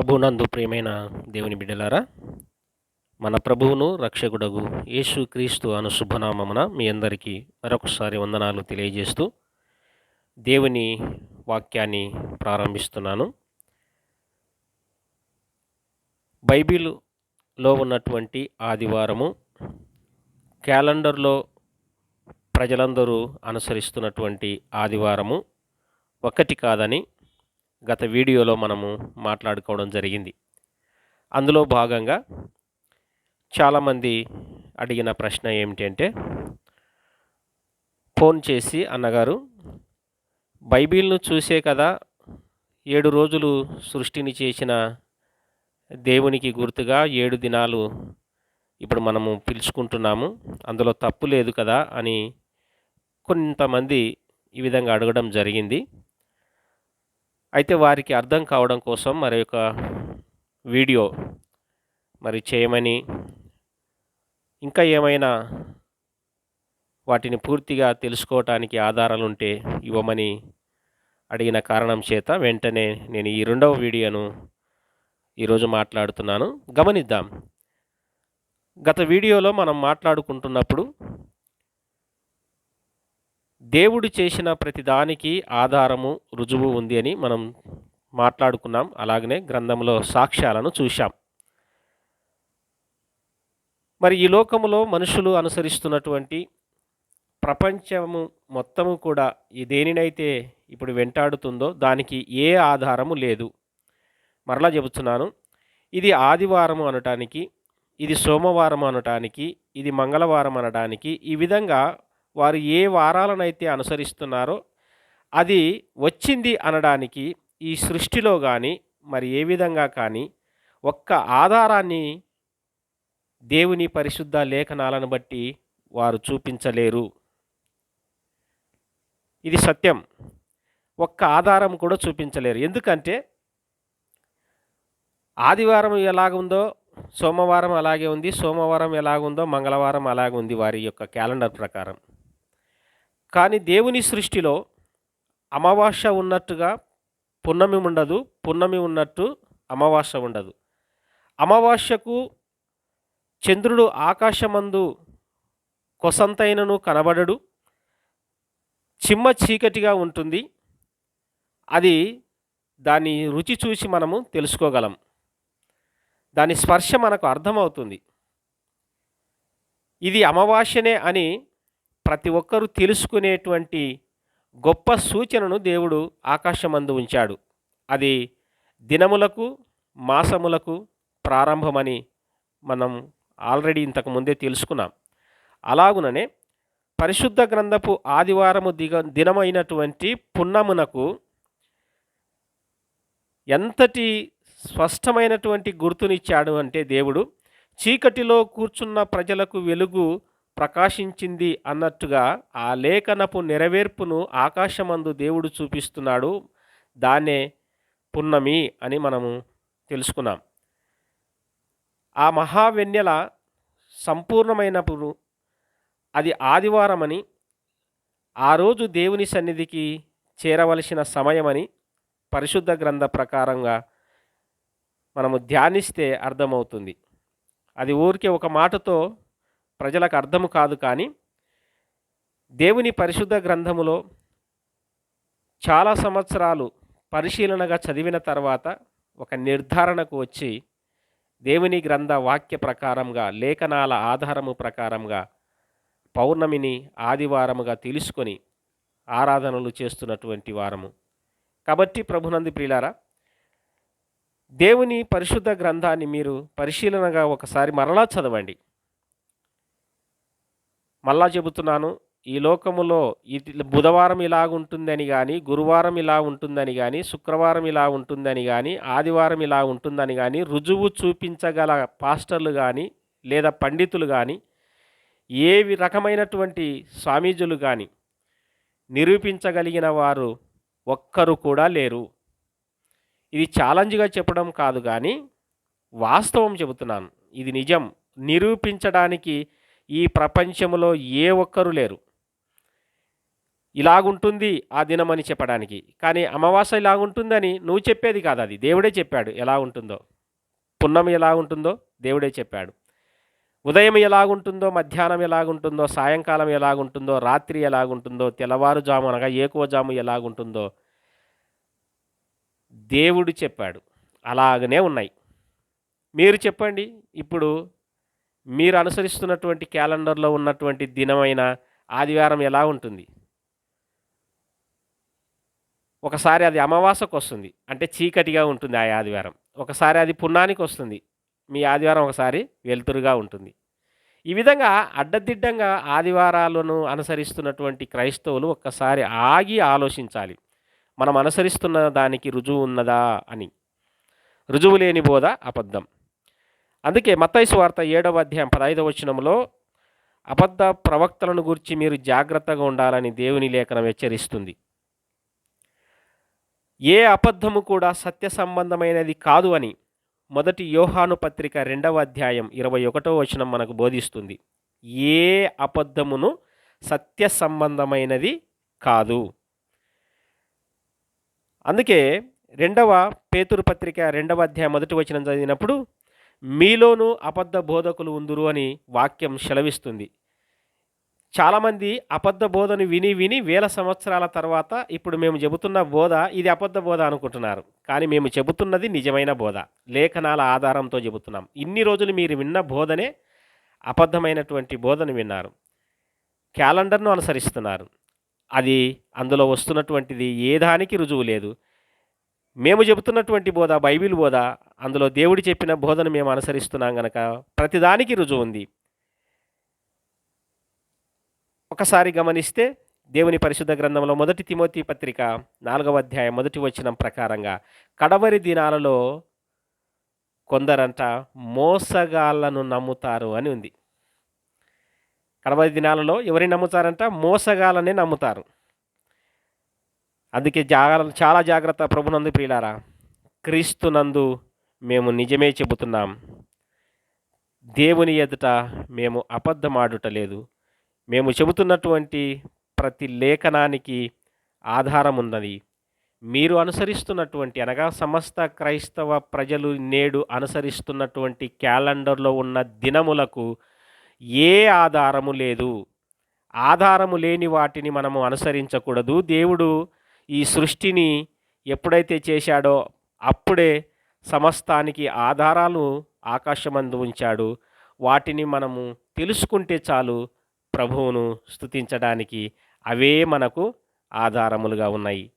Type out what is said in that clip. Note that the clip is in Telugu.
ప్రభునందు ప్రియమైన దేవుని బిడ్డలారా మన ప్రభువును రక్షకుడగు యేసు క్రీస్తు అను శుభనామమున మీ అందరికీ మరొకసారి వందనాలు తెలియజేస్తూ దేవుని వాక్యాన్ని ప్రారంభిస్తున్నాను. బైబిల్లో ఉన్నటువంటి ఆదివారము క్యాలెండర్లో ప్రజలందరూ అనుసరిస్తున్నటువంటి ఆదివారము ఒకటి కాదని గత వీడియోలో మనము మాట్లాడుకోవడం జరిగింది. అందులో భాగంగా చాలామంది అడిగిన ప్రశ్న ఏమిటంటే ఫోన్ చేసి అన్నగారు బైబిల్ను చూసే కదా ఏడు రోజులు సృష్టిని చేసిన దేవునికి గుర్తుగా ఏడు దినాలు ఇప్పుడు మనము పిలుచుకుంటున్నాము. అందులో తప్పు లేదు కదా అని కొంతమంది ఈ విధంగా అడగడం జరిగింది. అయితే వారికి అర్థం కావడం కోసం మరి ఒక వీడియో మరి చేయమని ఇంకా ఏమైనా వాటిని పూర్తిగా తెలుసుకోవటానికి ఆధారాలు ఉంటే ఇవ్వమని అడిగిన కారణం చేత వెంటనే నేను ఈ రెండవ వీడియోను ఈరోజు మాట్లాడుతున్నాను. గమనిద్దాం. గత వీడియోలో మనం మాట్లాడుకుంటున్నప్పుడు దేవుడు చేసిన ప్రతిదానికి ఆధారము రుజువు ఉంది అని మనం మాట్లాడుకున్నాం. అలాగనే గ్రంథంలో సాక్ష్యాలను చూశాం. మరి ఈ లోకములో మనుషులు అనుసరిస్తున్నటువంటి ప్రపంచము మొత్తము కూడా ఈ దేనినైతే ఇప్పుడు వెంటాడుతుందో దానికి ఏ ఆధారము లేదు. మరలా చెబుతున్నాను ఇది ఆదివారం అనటానికి ఇది సోమవారం అనటానికి ఇది మంగళవారం అనడానికి ఈ విధంగా వారు ఏ వారాలనైతే అనుసరిస్తున్నారో అది వచ్చింది అనడానికి ఈ సృష్టిలో కానీ మరి ఏ విధంగా కానీ ఒక్క ఆధారాన్ని దేవుని పరిశుద్ధ లేఖనాలను బట్టి వారు చూపించలేరు. ఇది సత్యం. ఒక్క ఆధారం కూడా చూపించలేరు. ఎందుకంటే ఆదివారం ఎలాగుందో సోమవారం అలాగే ఉంది సోమవారం ఎలాగుందో మంగళవారం అలాగే ఉంది వారి యొక్క క్యాలెండర్ ప్రకారం. కానీ దేవుని సృష్టిలో అమావాస్య ఉన్నట్టుగా పున్నమి ఉండదు పున్నమి ఉన్నట్టు అమావాస్య ఉండదు. అమావాస్యకు చంద్రుడు ఆకాశమందు కొసంతైనను కనబడడు. చిమ్మ చీకటిగా ఉంటుంది. అది దాని రుచి చూసి మనము తెలుసుకోగలం. దాని స్పర్శ మనకు అర్థమవుతుంది. ఇది అమావాస్యనే అని ప్రతి ఒక్కరూ తెలుసుకునేటువంటి గొప్ప సూచనను దేవుడు ఆకాశమందు ఉంచాడు. అది దినములకు మాసములకు ప్రారంభమని మనం ఆల్రెడీ ఇంతకు ముందే తెలుసుకున్నాం. అలాగుననే పరిశుద్ధ గ్రంథపు ఆదివారము దిగ దినమైనటువంటి పున్నమునకు ఎంతటి స్పష్టమైనటువంటి గుర్తునిచ్చాడు అంటే దేవుడు చీకటిలో కూర్చున్న ప్రజలకు వెలుగు ప్రకాశించింది అన్నట్టుగా ఆ లేఖనపు నెరవేర్పును ఆకాశమందు దేవుడు చూపిస్తున్నాడు. దాన్నే పున్నమి అని మనము తెలుసుకున్నాం. ఆ మహావెన్నెల సంపూర్ణమైనప్పుడు అది ఆదివారమని ఆ రోజు దేవుని సన్నిధికి చేరవలసిన సమయమని పరిశుద్ధ గ్రంథ ప్రకారంగా మనము ధ్యానిస్తే అర్థమవుతుంది. అది ఊరికే ఒక మాటతో ప్రజలకు అర్థము కాదు కానీ దేవుని పరిశుద్ధ గ్రంథములో చాలా సంవత్సరాలు పరిశీలనగా చదివిన తర్వాత ఒక నిర్ధారణకు వచ్చి దేవుని గ్రంథ వాక్య ప్రకారంగా లేఖనాల ఆధారము ప్రకారంగా పౌర్ణమిని ఆదివారముగా తెలుసుకొని ఆరాధనలు చేస్తున్నటువంటి వారము. కాబట్టి ప్రభునంది ప్రియులారా దేవుని పరిశుద్ధ గ్రంథాన్ని మీరు పరిశీలనగా ఒకసారి మరలా చదవండి. మళ్ళా చెబుతున్నాను ఈ లోకములో ఇది బుధవారం ఇలా ఉంటుందని కానీ గురువారం ఇలా ఉంటుందని కానీ శుక్రవారం ఇలా ఉంటుందని కానీ ఆదివారం ఇలా ఉంటుందని కానీ రుజువు చూపించగల పాస్టర్లు కానీ లేదా పండితులు కానీ ఏ రకమైనటువంటి స్వామీజులు కానీ నిరూపించగలిగిన వారు ఒక్కరు కూడా లేరు. ఇది ఛాలెంజ్గా చెప్పడం కాదు కానీ వాస్తవం చెబుతున్నాను. ఇది నిజం. నిరూపించడానికి ఈ ప్రపంచంలో ఏ ఒక్కరు లేరు. ఇలాగుంటుంది ఆ దినం అని చెప్పడానికి. కానీ అమావాస్య ఇలాగుంటుందని నువ్వు చెప్పేది కాదు అది. దేవుడే చెప్పాడు ఎలా ఉంటుందో. పున్నమి ఎలా ఉంటుందో దేవుడే చెప్పాడు. ఉదయం ఎలాగుంటుందో మధ్యాహ్నం ఎలాగుంటుందో సాయంకాలం ఎలాగుంటుందో రాత్రి ఎలాగుంటుందో తెల్లవారుజాము అనగా ఏకువజాము ఎలాగుంటుందో దేవుడు చెప్పాడు. అలాగనే ఉన్నాయి. మీరు చెప్పండి. ఇప్పుడు మీరు అనుసరిస్తున్నటువంటి క్యాలెండర్లో ఉన్నటువంటి దినమైన ఆదివారం ఎలా ఉంటుంది? ఒకసారి అది అమావాసకు వస్తుంది. అంటే చీకటిగా ఉంటుంది ఆ ఆదివారం. ఒకసారి అది పున్నానికి వస్తుంది. మీ ఆదివారం ఒకసారి వెలుతురుగా ఉంటుంది. ఈ విధంగా అడ్డదిడ్డంగా ఆదివారాలను అనుసరిస్తున్నటువంటి క్రైస్తవులు ఒక్కసారి ఆగి ఆలోచించాలి. మనం అనుసరిస్తున్న దానికి రుజువు ఉన్నదా అని. రుజువు లేని బోధ అబద్ధం. అందుకే మత్తైసు వార్త ఏడవ అధ్యాయం పదహైదవ వచనంలో అబద్ధ ప్రవక్తలను గురించి మీరు జాగ్రత్తగా ఉండాలని దేవుని లేఖనం హెచ్చరిస్తుంది. ఏ అబద్ధము కూడా సత్య సంబంధమైనది కాదు అని మొదటి యోహాను పత్రిక రెండవ అధ్యాయం ఇరవై ఒకటో వచనం మనకు బోధిస్తుంది. ఏ అబద్ధమును సత్య సంబంధమైనది కాదు. అందుకే రెండవ పేతురు పత్రిక రెండవ అధ్యాయం మొదటి వచనం చదివినప్పుడు మీలోనూ అబద్ధ బోధకులు ఉందురు అని వాక్యం సెలవిస్తుంది. చాలామంది అబద్ధ బోధను విని విని వేల సంవత్సరాల తర్వాత ఇప్పుడు మేము చెబుతున్న బోధ ఇది అబద్ధ బోధ అనుకుంటున్నారు. కానీ మేము చెబుతున్నది నిజమైన బోధ. లేఖనాల ఆధారంతో చెబుతున్నాం. ఇన్ని రోజులు మీరు విన్న బోధనే అబద్ధమైనటువంటి బోధను విన్నారు. క్యాలెండర్ను అనుసరిస్తున్నారు. అది అందులో వస్తున్నటువంటిది ఏ దానికి రుజువు లేదు. మేము చెబుతున్నటువంటి బోధ బైబిల్ బోధ అందులో దేవుడు చెప్పిన బోధన మేము అనుసరిస్తున్నాం గనక ప్రతిదానికి రుజువు ఉంది. ఒకసారి గమనిస్తే దేవుని పరిశుద్ధ గ్రంథంలో మొదటి తిమోతి పత్రిక నాలుగవ అధ్యాయం మొదటి వచనం ప్రకారంగా కడవరి దినాలలో కొందరంట మోసగాళ్ళను నమ్ముతారు అని ఉంది. కడవరి దినాలలో ఎవరిని నమ్ముతారంట? మోసగాళ్ళనే నమ్ముతారు. అందుకే జాగ్ర చాలా జాగ్రత్త ప్రభునందు ప్రియులారా క్రీస్తునందు మేము నిజమే చెబుతున్నాం. దేవుని ఎదుట మేము అబద్ధమాడుటలేదు. మేము చెబుతున్నటువంటి ప్రతి లేఖనానికి ఆధారం ఉన్నది మీరు అనుసరిస్తున్నటువంటి అనగా సమస్త క్రైస్తవ ప్రజలు నేడు అనుసరిస్తున్నటువంటి క్యాలెండర్లో ఉన్న దినములకు ఏ ఆధారము లేదు. ఆధారము లేని వాటిని మనము అనుసరించకూడదు. దేవుడు ఈ సృష్టిని ఎప్పుడైతే చేశాడో అప్పుడే సమస్తానికి ఆధారాలు ఆకాశమందు ఉంచాడు. వాటిని మనము తెలుసుకుంటే చాలు ప్రభువును స్తుతించడానికి అవే మనకు ఆధారములుగా ఉన్నాయి.